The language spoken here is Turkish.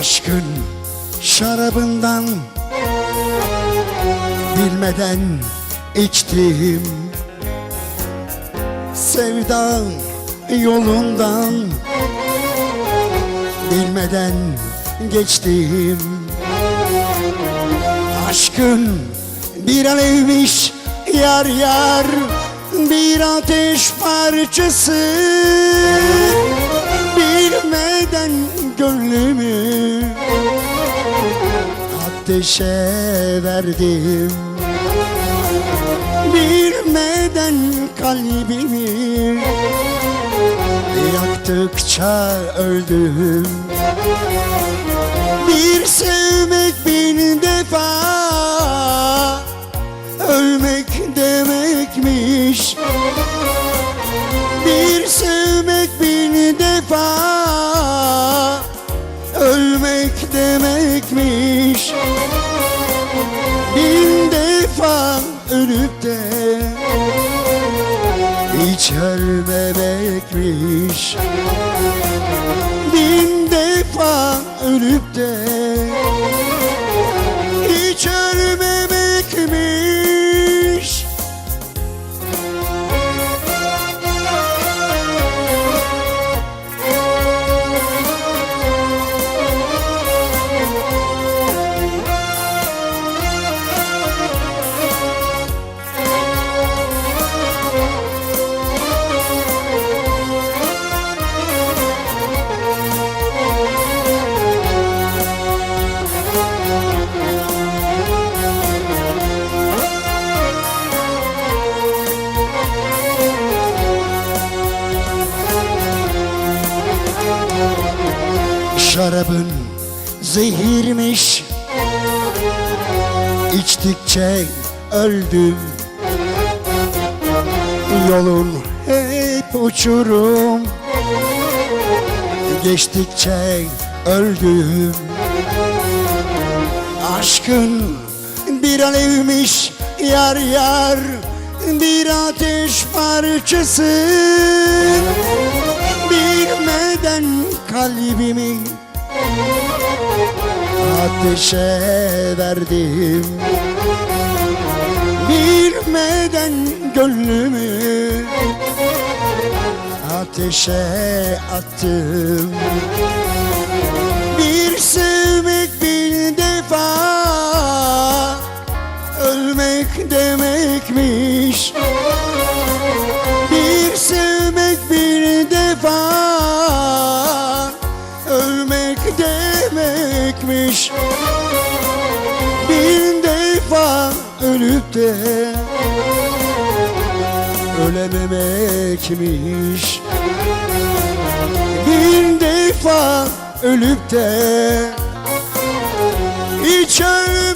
Aşkın şarabından Bilmeden içtim Sevda yolundan Bilmeden geçtim Aşkın bir alevmiş yar yar Bir ateş parçası. Bilmeden gönlümü. Ateşe verdim. Bilmeden kalbimi. Yaktıkça öldüm. Bir sevmek Bin defa ölüp de Hiç ölmemekmiş Bin defa ölüp de Şarabın zehirmiş. İçtikçe öldüm. Yolun hep uçurum. Geçtikçe öldüm Aşkın bir alevmiş. Yar yar Bir ateş parçası. Bilmeden kalbimi Ateşe verdim. Bilmeden gönlümü Ateşe attım. Bir sevmek bir defa Ölmek demekmiş. Bir sevmek demekmiş. Bin defa ölüp de Ölememekmiş. Bin defa ölüp de ölmemekmiş